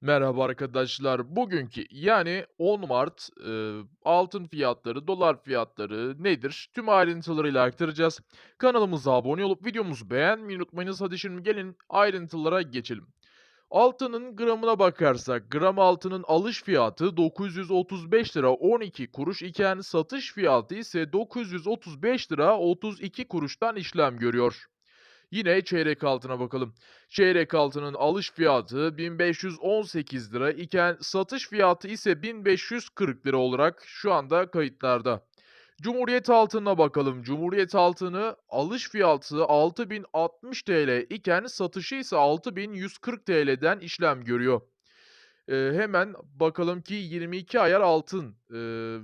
Merhaba arkadaşlar. Bugünkü yani 10 Mart e, altın fiyatları, dolar fiyatları nedir? Tüm ayrıntılarıyla aktaracağız. Kanalımıza abone olup videomuzu beğenmeyi unutmayınız. Hadi şimdi gelin ayrıntılara geçelim. Altının gramına bakarsak, gram altının alış fiyatı 935 lira 12 kuruş iken satış fiyatı ise 935 lira 32 kuruştan işlem görüyor. Yine çeyrek altına bakalım. Çeyrek altının alış fiyatı 1518 lira iken satış fiyatı ise 1540 lira olarak şu anda kayıtlarda. Cumhuriyet altınına bakalım. Cumhuriyet altını alış fiyatı 6060 TL iken satışı ise 6140 TL'den işlem görüyor. Eee, hemen bakalım ki 22 ayar altın, eee,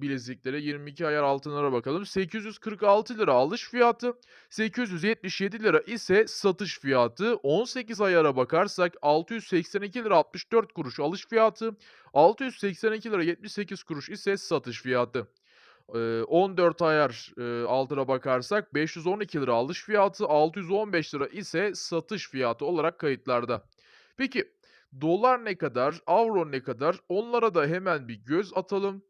bileziklere, 22 ayar altınlara bakalım. 846 lira alış fiyatı, 877 lira ise satış fiyatı. 18 ayara bakarsak 682 lira 64 kuruş alış fiyatı, 682 lira 78 kuruş ise satış fiyatı. Eee, 14 ayar, eee, altına bakarsak 512 lira alış fiyatı, 615 lira ise satış fiyatı olarak kayıtlarda. Peki Dolar ne kadar, avro ne kadar? Onlara da hemen bir göz atalım.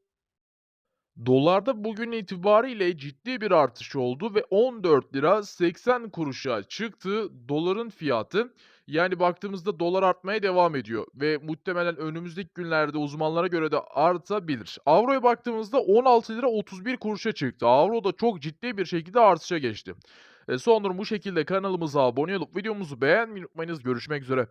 Dolarda bugün itibariyle ciddi bir artış oldu ve 14 lira 80 kuruşa çıktı doların fiyatı. Yani baktığımızda dolar artmaya devam ediyor ve muhtemelen önümüzdeki günlerde uzmanlara göre de artabilir. Avroya baktığımızda 16 lira 31 kuruşa çıktı. Avro da çok ciddi bir şekilde artışa geçti. E, son durum bu şekilde kanalımıza abone olup videomuzu beğenmeyi unutmayınız. Görüşmek üzere.